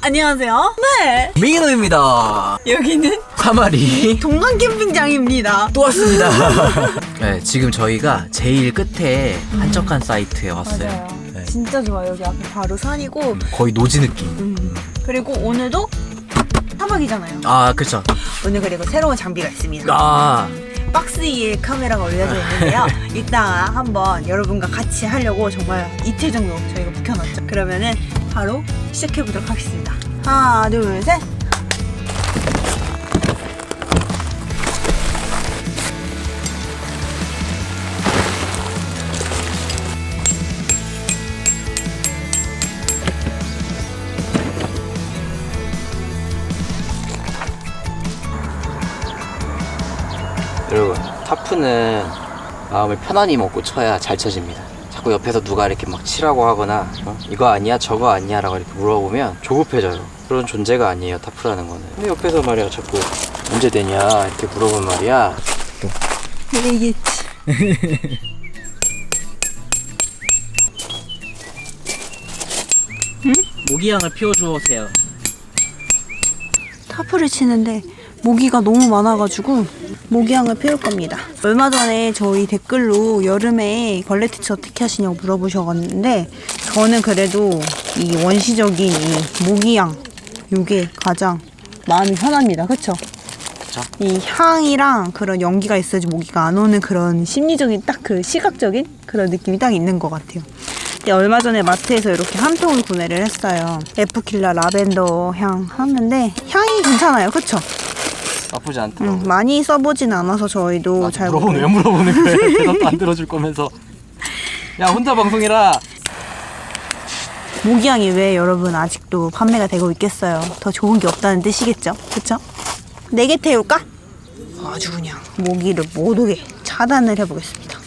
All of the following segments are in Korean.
안녕하세요. 네. 민호입니다. 여기는 사마리 동강 캠핑장입니다. 또 왔습니다. 네, 지금 저희가 제일 끝에 한적한 사이트에 왔어요. 네. 진짜 좋아요. 여기 앞에 바로 산이고 거의 노지 느낌. 음. 그리고 오늘도 사막이잖아요. 아, 그쵸. 오늘 그리고 새로운 장비가 있습니다. 아, 박스 위에 카메라가 올려져 있는데요. 이따가 한번 여러분과 같이 하려고 정말 이틀 정도 저희가 묵혀놨죠. 그러면은 바로 시작해보도록 하겠습니다. 하나, 둘, 셋. 타프는 마음을 편안히 먹고 쳐야 잘 쳐집니다. 자꾸 옆에서 누가 이렇게 막 치라고 하거나 어? 이거 아니야 저거 아니야 라고 이렇게 물어보면 조급해져요 그런 존재가 아니에요 타프라는 거는 근데 옆에서 말이야 자꾸 언제 되냐 이렇게 물어보면 말이야 얘기했지. 모기향을 피워주세요 타프를 치는데 모기가 너무 많아가지고 모기향을 피울 겁니다. 얼마 전에 저희 댓글로 여름에 벌레 퇴치 어떻게 하시냐고 물어보셨는데 저는 그래도 이 원시적인 이 모기향 요게 가장 마음이 편합니다. 그쵸? 그쵸? 이 향이랑 그런 연기가 있어야지 모기가 안 오는 그런 심리적인 딱 그 시각적인 그런 느낌이 딱 있는 것 같아요. 얼마 전에 마트에서 이렇게 한 통을 구매를 했어요. 에프킬라 라벤더 향 하는데 향이 괜찮아요. 그쵸? 나쁘지 않더라고 음, 많이 써보진 않아서 저희도 잘 물어보네 왜 모르겠어요. 물어보는 거야 대답도 안 들어줄 거면서 야 혼자 방송해라 모기향이 왜 여러분 아직도 판매가 되고 있겠어요. 더 좋은 게 없다는 뜻이겠죠? 그쵸? 네 개 태울까? 아주 그냥 모기를 못 오게 차단을 해보겠습니다.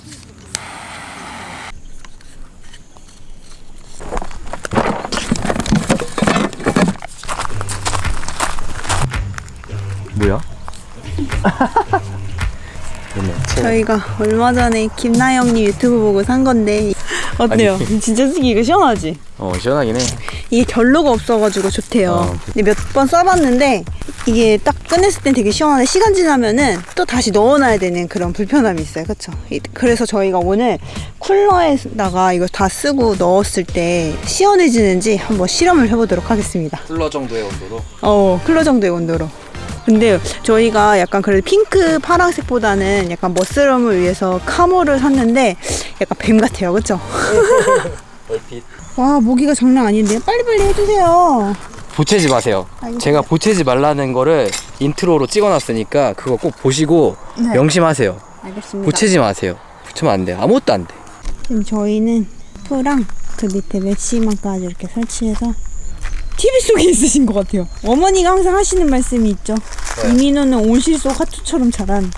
저희가 얼마 전에 김나영님 유튜브 보고 산 건데 어때요? 진짜 쓰기 이거 시원하지? 어 시원하긴 해 이게 결로가 없어가지고 좋대요. 어, 근데 몇 번 써봤는데 이게 딱 꺼냈을 땐 되게 시원한데 시간 지나면은 또 다시 넣어놔야 되는 그런 불편함이 있어요. 그쵸? 이- 그래서 저희가 오늘 쿨러에다가 이거 다 쓰고 넣었을 때 시원해지는지 한번 실험을 해보도록 하겠습니다. 쿨러 정도의 온도로 어, 쿨러 정도의 온도로. 근데 저희가 약간 그래도 핑크 파란색보다는 약간 멋스러움을 위해서 카모를 샀는데 약간 뱀 같아요. 그쵸? 얼핏 와, 모기가 장난 아닌데요? 빨리빨리 해주세요. 보채지 마세요. 알겠습니다. 제가 보채지 말라는 거를 인트로로 찍어놨으니까 그거 꼭 보시고 네. 명심하세요. 알겠습니다. 보채지 마세요. 붙이면 안 돼요. 아무것도 안 돼. 지금 저희는 프랑 그 밑에 맥시만까지 이렇게 설치해서 TV 속에 있으신 것 같아요. 어머니가 항상 하시는 말씀이 있죠. 이민호는 온실 속 화투처럼 자란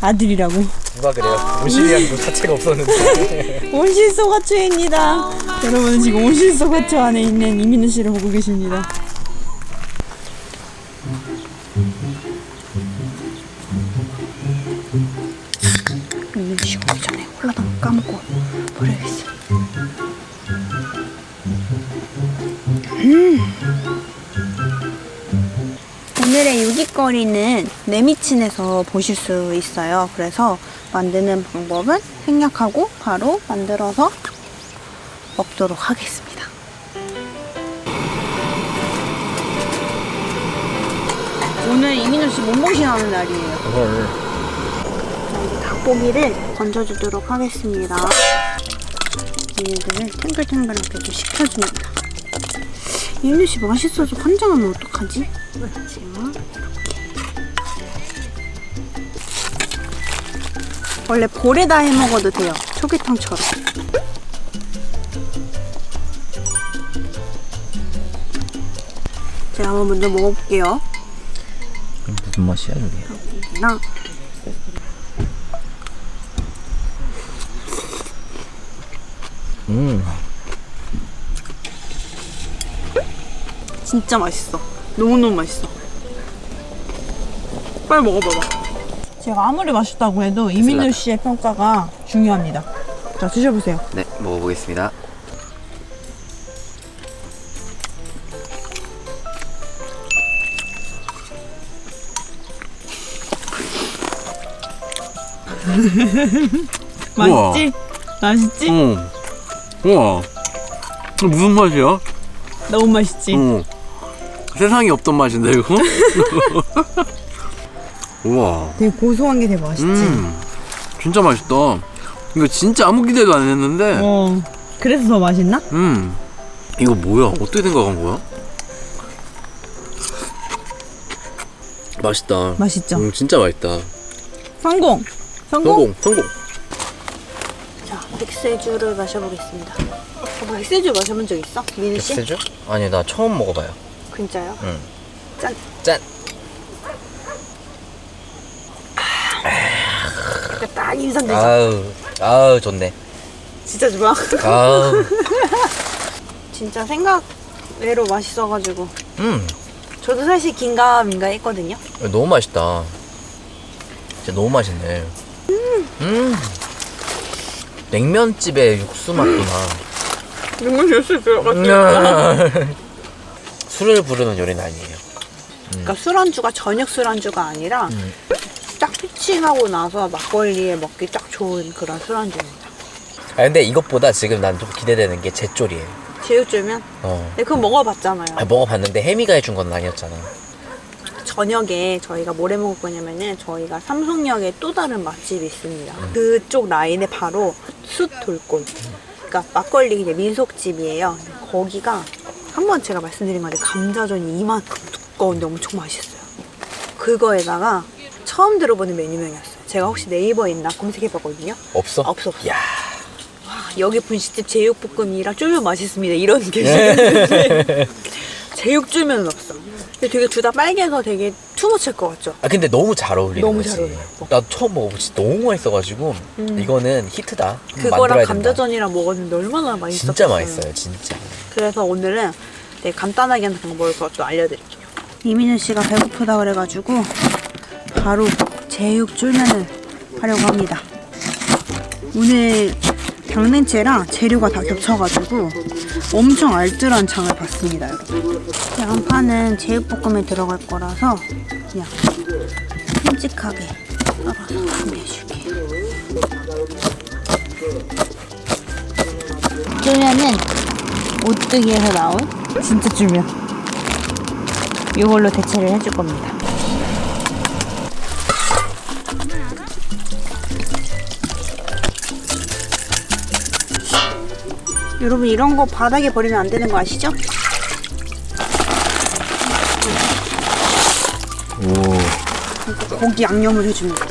아들이라고. 누가 그래요? 무시리한 것 자체가 없었는데. 온실 속 화투입니다. 여러분 지금 온실 속 화투 안에 있는 이민호 씨를 보고 계십니다. 거리는 네미친에서 보실 수 있어요. 그래서 만드는 방법은 생략하고 바로 만들어서 먹도록 하겠습니다. 오늘 이민호 씨 몸보신 하는 날이에요. 자, 이제 닭고기를 건져주도록 하겠습니다. 얘네들을 탱글탱글하게 좀 식혀줍니다. 이민호 씨 맛있어서 환장하면 어떡하지? 자, 이 원래 볼에다 해 먹어도 돼요. 초계탕처럼. 제가 한번 먼저 먹어볼게요. 무슨 맛이야 저게? 나 음. 진짜 맛있어. 너무너무 맛있어. 빨리 먹어봐봐. 제가 아무리 맛있다고 해도 이민우 씨의 평가가 중요합니다. 자, 드셔보세요. 네, 먹어보겠습니다. 맛있지? 맛있지? 응. 우와. 이거 무슨 맛이야? 너무 맛있지? 어. 세상에 없던 맛인데 이거? 우와. 되게 고소한 게 되게 맛있지? 음. 진짜 맛있다. 이거 진짜 아무 기대도 안 했는데. 어. 그래서 더 맛있나? 음. 이거 뭐야? 어떻게 생각한 거야? 맛있다. 맛있죠? 음, 진짜 맛있다. 성공! 성공! 성공, 성공. 자, 백세주를 마셔보겠습니다. 어, 백세주 마셔본 적 있어? 미는 씨? 백세주? 아니 나 처음 먹어봐요. 진짜요? 응. 짠! 짠. 약간 딱 인상되죠? 아우, 아우 좋네. 진짜 좋아. 아우. 진짜 생각 외로 맛있어가지고 음, 저도 사실 긴가민가 했거든요. 너무 맛있다. 진짜 너무 맛있네. 음. 냉면집에 육수 맛도 나. 눈물 줄수 있어요. 음. 술을 부르는 요리는 아니에요. 그러니까 술안주가 저녁 술안주가 아니라 음. 딱 피칭하고 나서 막걸리에 먹기 딱 좋은 그런 술안주입니다. 아 근데 이것보다 지금 난 좀 기대되는 게 제쫄이에요. 제육쫄면? 어. 네, 그거 먹어봤잖아요. 아, 먹어봤는데 혜미가 해준 건 아니었잖아. 저녁에 저희가 뭐래 먹을 거냐면은 저희가 삼성역에 또 다른 맛집이 있습니다. 그쪽 라인에 바로 숯 돌골. 그러니까 막걸리 이제 민속집이에요. 거기가 한 번 제가 말씀드린 건데 감자전이 이만큼 두꺼운데 엄청 맛있어요. 그거에다가 처음 들어보는 메뉴명이었어요. 제가 혹시 네이버에 있나 검색해봤거든요. 없어? 없어, 없어. 야. 여기 분식집 제육볶음이랑 쫄면 맛있습니다. 이런 게시는데 제육쫄면은 없어. 근데 되게 둘 다 빨개서 되게 투머치할 것 같죠? 아 근데 너무 잘 어울리는 너무 거지. 잘 어울려. 나 처음 먹어보지 너무 맛있어가지고 음. 이거는 히트다. 그거랑 만들어야 된다. 감자전이랑 먹었는데 얼마나 맛있었어요. 진짜 맛있어요, 진짜. 그래서 오늘은 네, 간단하게 하는 방법을 그것도 알려드릴게요. 이민우 씨가 배고프다 그래가지고 바로 제육 쫄면을 하려고 합니다. 오늘 당면채랑 재료가 다 겹쳐가지고 엄청 알뜰한 장을 봤습니다, 여러분. 양파는 제육볶음에 들어갈 거라서 그냥 큼직하게 썰어서 준비해줄게요. 쫄면은 오뚜기에서 나온 진짜 쫄면 이걸로 대체를 해줄 겁니다 여러분 이런 거 바닥에 버리면 안 되는 거 아시죠? 오. 고기 양념을 해줍니다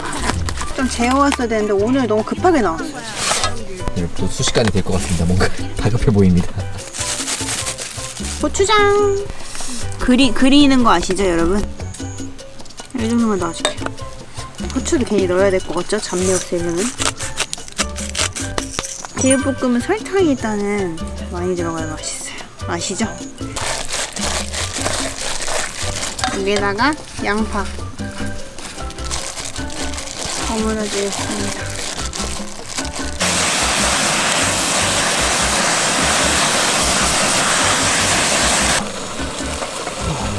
좀 재워왔어야 되는데 오늘 너무 급하게 나왔어요 또 수시간이 될 것 같습니다. 뭔가 다급해 보입니다. 고추장 그리, 그리는 거 아시죠 여러분? 이 정도만 넣어줄게요 고추를 괜히 넣어야 될 것 같죠? 잡내 없애려면 제육볶음은 설탕이 일단은 많이 들어가야 맛있어요. 아시죠? 여기다가 양파. 버무려 주겠습니다.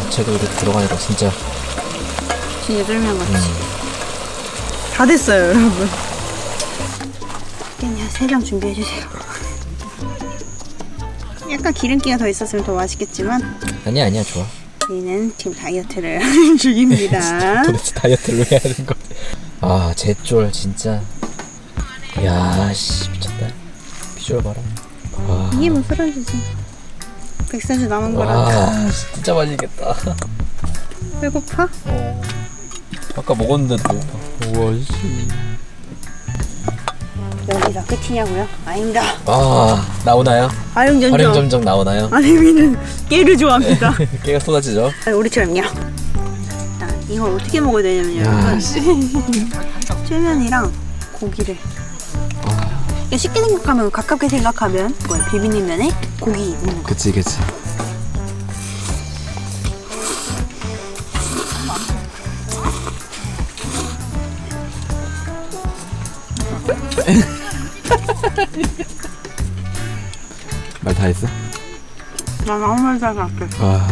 야채도 이렇게 들어가니까 진짜. 진짜 쫄면 같이 다 됐어요 여러분 그냥 세장 준비해 주세요 약간 기름기가 더 있었으면 더 맛있겠지만 아니야 아니야 좋아. 저희는 지금 다이어트를 하는 중입니다 도대체 다이어트를 왜 하는 거야? 아 제쫄 진짜. 야씨 미쳤다. 비주얼 봐라. 와. 이게 뭐 쓰러지지 백세주 남은 거라 와 진짜 맛있겠다. 배고파? 어. 아까 먹었는데 배고파. 우와 씨. 여기가 끝이냐고요? 아닙니다 아 나오나요? 아용전정 활용점정 나오나요? 아니면은 깨를 좋아합니다 깨가 쏟아지죠? 아니, 우리처럼요 일단 이걸 어떻게 먹어야 되냐면 야, 여러분 쫄면이랑 고기를 쉽게 생각하면 가깝게 생각하면 뭐야 비비님면에 고기 먹는 거 그치 그치. 말 다 했어? 난 아무 말도 안 할게. 아.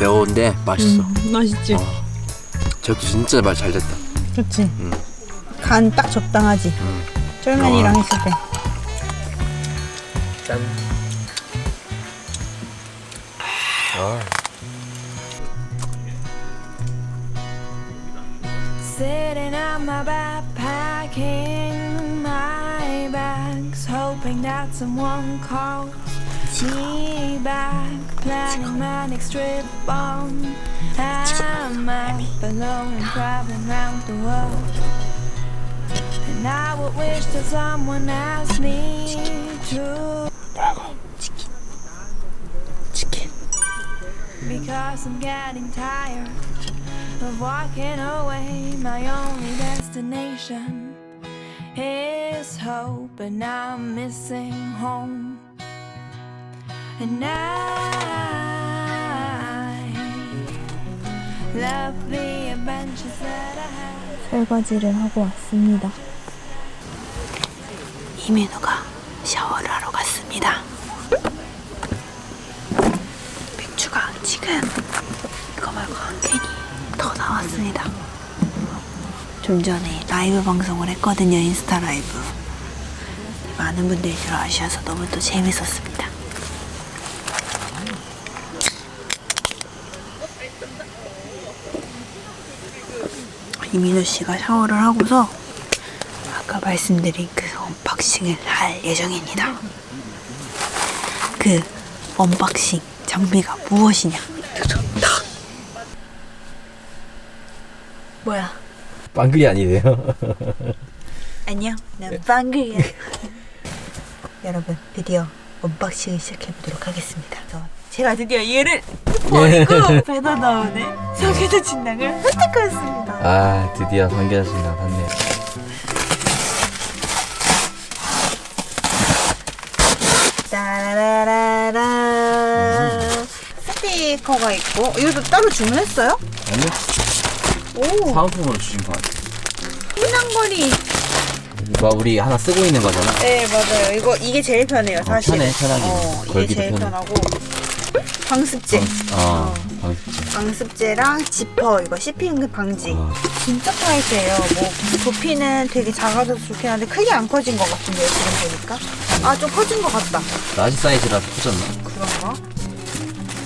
매운데 맛있어. 맛있지? 저도 진짜 말 잘 됐다. 그렇지. 간 딱 적당하지. 쫄면이랑 했을 때. 짠. 아. Sitting on my backpacking my bags, hoping that someone calls me back. Planning my next trip on a map, alone and traveling round the world. And I would wish that someone asked me to. 치킨. Because I'm getting tired of walking away. My only destination is hope, and I'm missing home. And I love the adventures that I have. 설거지를 하고 왔습니다. 이민우가 샤워를 갔습니다. 맥주가 지금 이거 말고 한 캔이 더 나왔습니다. 좀 전에 라이브 방송을 했거든요, 인스타 라이브. 많은 분들이 들어와주셔서 너무 또 재밌었습니다. 이민우 씨가 샤워를 하고서 아까 말씀드린 그 언박싱을 할 예정입니다. 그 언박싱 장비가 무엇이냐? 탁! 뭐야? 빵글이 아니래요. 안녕, 난 빵글이야. 여러분, 드디어 언박싱을 시작해보도록 하겠습니다. 저 제가 드디어 얘를 버리고 배도 나오는 성게도 진탕을 획득하였습니다. 아 드디어 관계자 신당 샀네. 따라라라 스티커가 있고 이것도 따로 주문했어요? 아니요? 오 사은품으로 주신 것 같아. 흰랑거리 이거 우리 하나 쓰고 있는 거잖아. 네 맞아요 이거 이게 제일 편해요 사실 편해, 편하긴 해. 어, 이게 걸기도 제일 편해. 편하고 방습제 어, 방식지. 방습제랑 지퍼 이거 씹히는 방지 어. 진짜 타이트해요 뭐 부피는 되게 작아서 좋긴 한데 크게 안 커진 것 같은데요 지금 보니까 아 좀 커진 것 같다 라지 사이즈라서 커졌나? 그런가?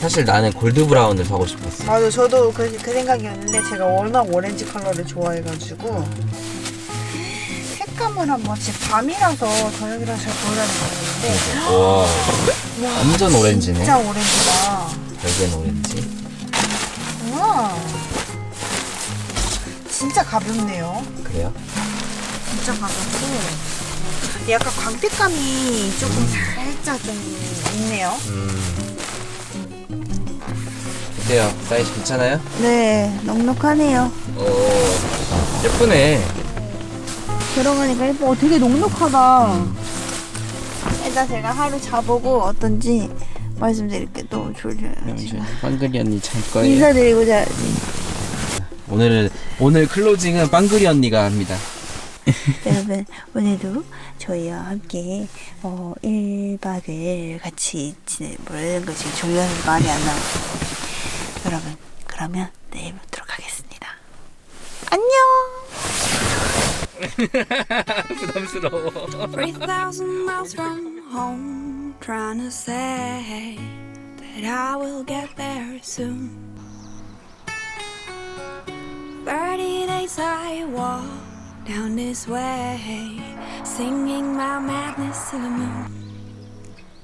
사실 나는 골드 브라운을 사고 싶었어. 맞아 저도 그, 그 생각이었는데 제가 워낙 오렌지 컬러를 좋아해가지고 색감을 한번 지금 밤이라서 저녁이라서 잘 보여드리는데 와, 완전 오렌지네. 진짜 오렌지다 별개는 오렌지. 우와 진짜 가볍네요 그래요? 진짜 가볍고 약간 광택감이 조금 살짝 좀 있네요 음. 어때요? 사이즈 괜찮아요? 네 넉넉하네요 오, 예쁘네. 들어가니까 예뻐 어, 되게 넉넉하다 일단 제가 하루 자보고 어떤지 말씀드릴게요 너무 졸려요 지금 빵그리 언니 잘 거예요. 인사드리고 자야지 오늘은 오늘 클로징은 빵그리 언니가 합니다. 여러분 오늘도 저희와 함께 어, 1박을 같이 지내 뭐라는 거지 졸려서 말이 안 나오고 여러분 그러면 내일 뵙도록 하겠습니다 안녕 부담스러워. 3,000 miles from home, trying to say that I will get there soon. 30 days I walk down this way, singing my madness to the moon.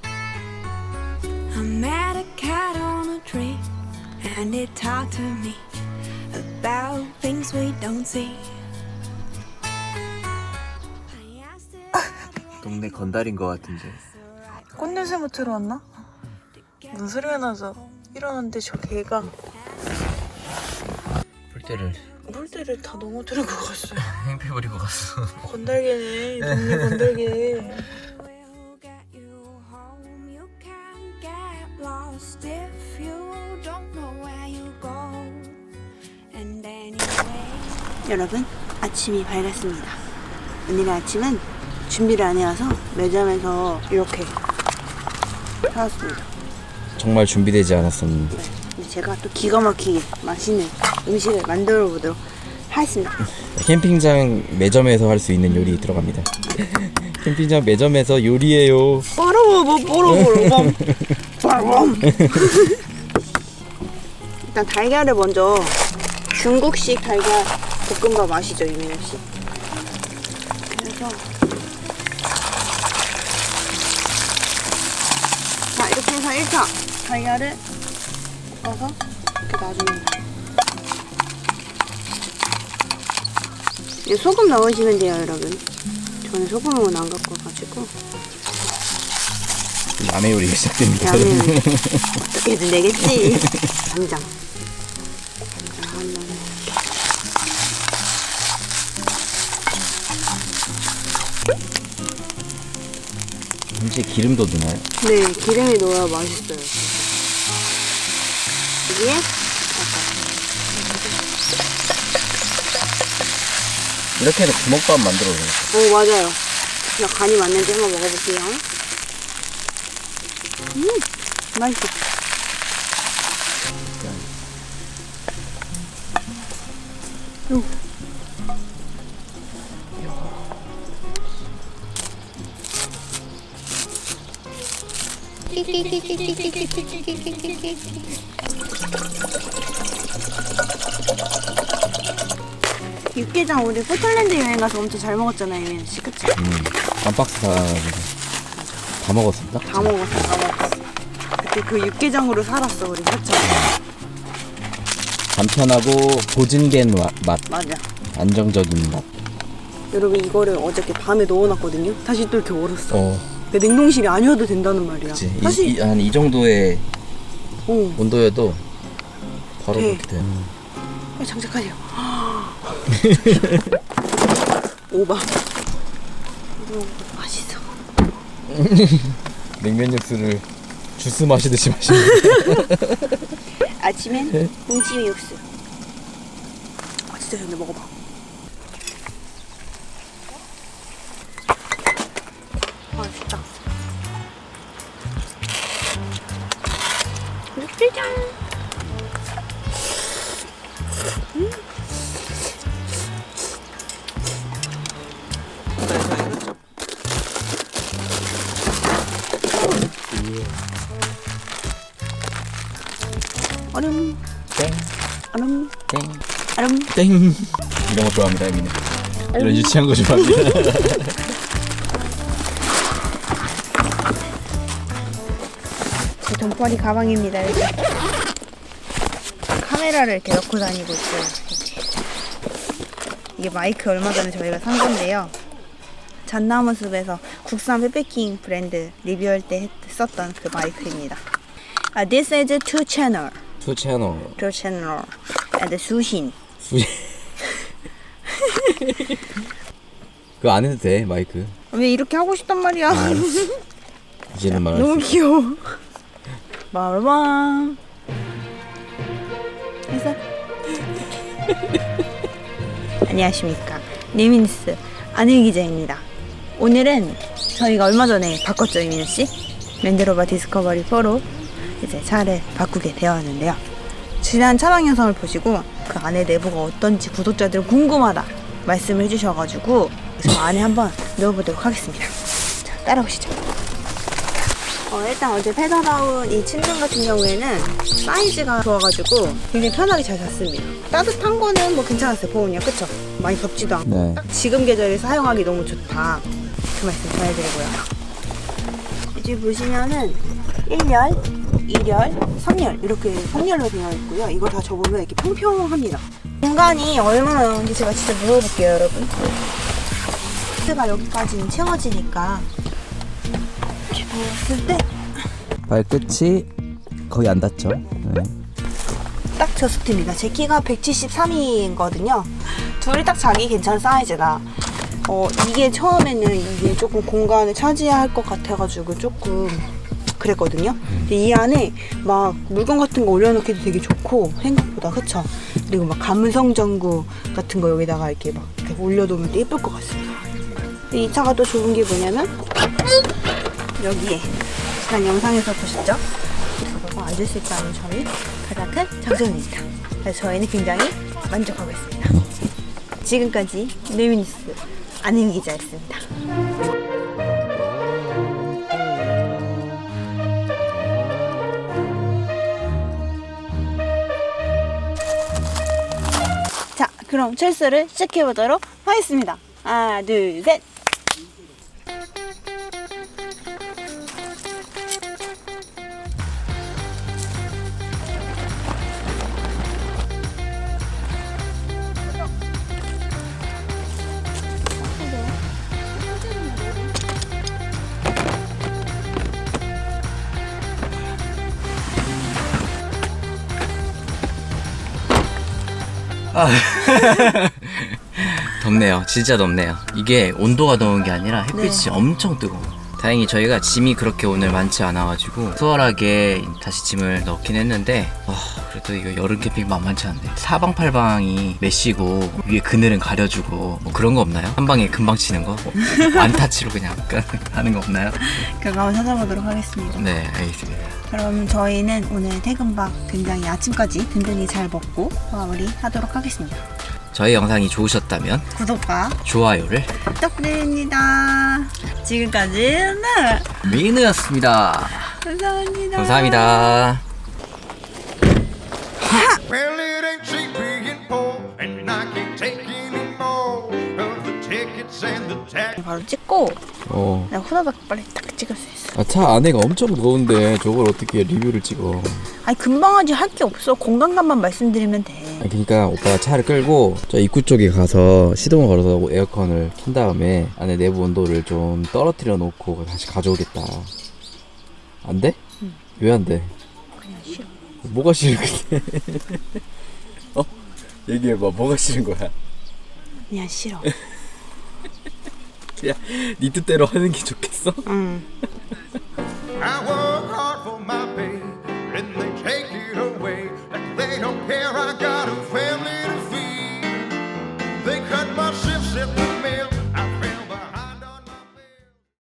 I met a cat on a tree, and it talked to me about things we don't see. I asked it. 동네 건달인 것 같은데. 꽃냄새 못 들어왔나? 무슨 소리가 나서 일어났는데 저 개가 뿔대를 물때를 다 넘어뜨리고 갔어요 행패 부리고 갔어. 건달개네 동네 건달개. And anyway. 여러분 아침이 밝았습니다. 오늘의 아침은 준비를 안 해와서 매점에서 이렇게 사왔습니다. 정말 준비되지 않았었는데 근데 제가 또 기가 막히게 맛있는 음식을 만들어 보도록 하겠습니다. 캠핑장 매점에서 할 수 있는 요리 들어갑니다. 캠핑장 매점에서 요리해요. 뽀로보 뽀로보로범 빠롬 일단 달걀을 먼저 중국식 달걀 볶음밥 아시죠 이민호 씨? 그래서 자 이렇게 해서 1차 달걀을 볶아서 이렇게 놔줍니다. 소금 넣으시면 돼요 여러분. 저는 소금은 안 갖고 와가지고 남의 요리가 시작됩니다. 양을 어떻게든 내겠지. 당장. 당장 한 번에. 혹시 기름도 넣나요? 네, 기름이 넣어야 맛있어요. 여기에 이렇게 해서 주먹밥 만들어도 돼요. 어 맞아요. 그냥 간이 맞는지 한번 먹어볼게요. 음, 맛있어. 음. 육개장 우리 포틀랜드 여행 가서 엄청 잘 먹었잖아요, 이민 씨, 그치? 음, 한 박스 사가지고 다 먹었습니다. 다 먹었어, 다 먹었어. 그때 그 육개장으로 살았어, 우리 그쵸? 간편하고 보증된 와- 맛, 맞아. 안정적인 맛. 여러분 이거를 어저께 밤에 넣어놨거든요. 다시 또 이렇게 얼었어. 어, 그 냉동실이 아니어도 된다는 말이야. 그치. 사실 한이 정도의 어, 온도여도 바로 네. 그렇게 돼. 빨리 장착하세요. 오바. 이거 맛있어. 냉면 육수를 주스 마시듯이 마시는. 아침엔 뭉치미 육수. 아 진짜 좋네 먹어봐. 맛있다. 육개 장. 얼음, 땡, 얼음, 땡, 얼음. 땡. 이런 거 좋아합니다, 에미는. 이런 유치한 거 좋아합니다. 제 돈벌이 가방입니다. 이렇게. 카메라를 이렇게 넣고 다니고 있어요. 이게 마이크 얼마 전에 저희가 산 건데요. 잣나무 숲에서 국산 백패킹 브랜드 리뷰할 때 했- 썼던 그 마이크입니다. 아, this is two channel, 투 채널. two channel, and 수신. 수지. 그거 안 해도 돼, 마이크. 왜 이렇게 하고 싶단 말이야? 아, 알았어. 이제는 말할 수 너무 있어. 귀여워. 마르밤. 안녕하십니까. 리민스 안일 기자입니다. 오늘은 저희가 얼마 전에 바꿨죠, 이민우 씨? 랜드로버 디스커버리 4로 이제 차를 바꾸게 되었는데요. 지난 차량 영상을 보시고 그 안에 내부가 어떤지 구독자들 궁금하다 말씀을 해주셔가지고 그래서 안에 한번 넣어보도록 하겠습니다. 자, 따라오시죠. 어, 일단 어제 패더다운 이 침등 같은 경우에는 사이즈가 좋아가지고 굉장히 편하게 잘 잤습니다. 따뜻한 거는 뭐 괜찮았어요, 보온이요. 그쵸? 많이 덥지도 않고. 네. 딱 지금 계절에 사용하기 너무 좋다. 그 말씀 전해드리고요. 이제 보시면은 1열, 2열, 3열 이렇게 3열로 되어 있고요. 이거 다 접으면 이렇게 평평합니다. 공간이 얼마나 나오는지 제가 진짜 물어볼게요, 여러분. 가 여기까지는 채워지니까 이렇게 누웠을 때 발끝이 거의 안 닿죠. 네. 딱 저 스트입니다. 제 키가 173이거든요. 둘이 딱 자기 괜찮은 사이즈다. 어, 이게 처음에는 이게 조금 공간을 차지할 것 같아가지고 조금 그랬거든요. 근데 이 안에 막 물건 같은 거 올려놓기도 되게 좋고 생각보다 그쵸? 그리고 막 감성 전구 같은 거 여기다가 이렇게 막 이렇게 올려놓으면 또 예쁠 것 같습니다. 이 차가 또 좋은 게 뭐냐면 여기에 지난 영상에서 보셨죠? 저거 앉을 수 있다는 점이 가장 큰 장점입니다. 그래서 저희는 굉장히 만족하고 있습니다. 지금까지 네미니스 안혜미 기자였습니다. 자, 그럼 철수를 시작해보도록 하겠습니다. 하나, 둘, 셋. 덥네요. 진짜 덥네요. 이게 온도가 더운 게 아니라 햇빛이 네. 엄청 뜨거워요. 다행히 저희가 짐이 그렇게 오늘 많지 않아가지고 수월하게 다시 짐을 넣긴 했는데 와 그래도 이거 여름 캠핑 만만치 않네 사방팔방이 메시고 위에 그늘은 가려주고 뭐 그런 거 없나요? 한 방에 금방 치는 거? 뭐 안타치로 그냥 하는 거 없나요? 그거 한번 찾아보도록 하겠습니다. 네 알겠습니다 그럼 저희는 오늘 퇴근박 굉장히 아침까지 든든히 잘 먹고 마무리 하도록 하겠습니다. 저희 영상이 좋으셨다면 구독과 좋아요를 부탁드립니다. 지금까지는 민우였습니다 감사합니다. 감사합니다 Well, it ain't cheap being poor, and I can't take any more of the tickets and the tax. 바로 찍고 어. 내가 후다닥 빨리 딱 찍을 수 있어. 아, 차 안에가 엄청 무거운데 저걸 어떻게 리뷰를 찍어? 아니 금방 하지 할 게 없어. 공간감만 말씀드리면 돼. 아, 그러니까 오빠가 차를 끌고 저 입구 쪽에 가서 시동을 걸어서 에어컨을 킨 다음에 안에 내부 온도를 좀 떨어뜨려 놓고 다시 가져오겠다. 안 돼? 왜 안 돼? 그냥 싫어. 뭐가 싫은 건데? 어? 얘기해봐. 뭐가 싫은 거야? 그냥 싫어. 그냥 네 뜻대로 하는 게 좋겠어? 응. I work hard for my pay, and they take it away like they don't care. I gotta fail.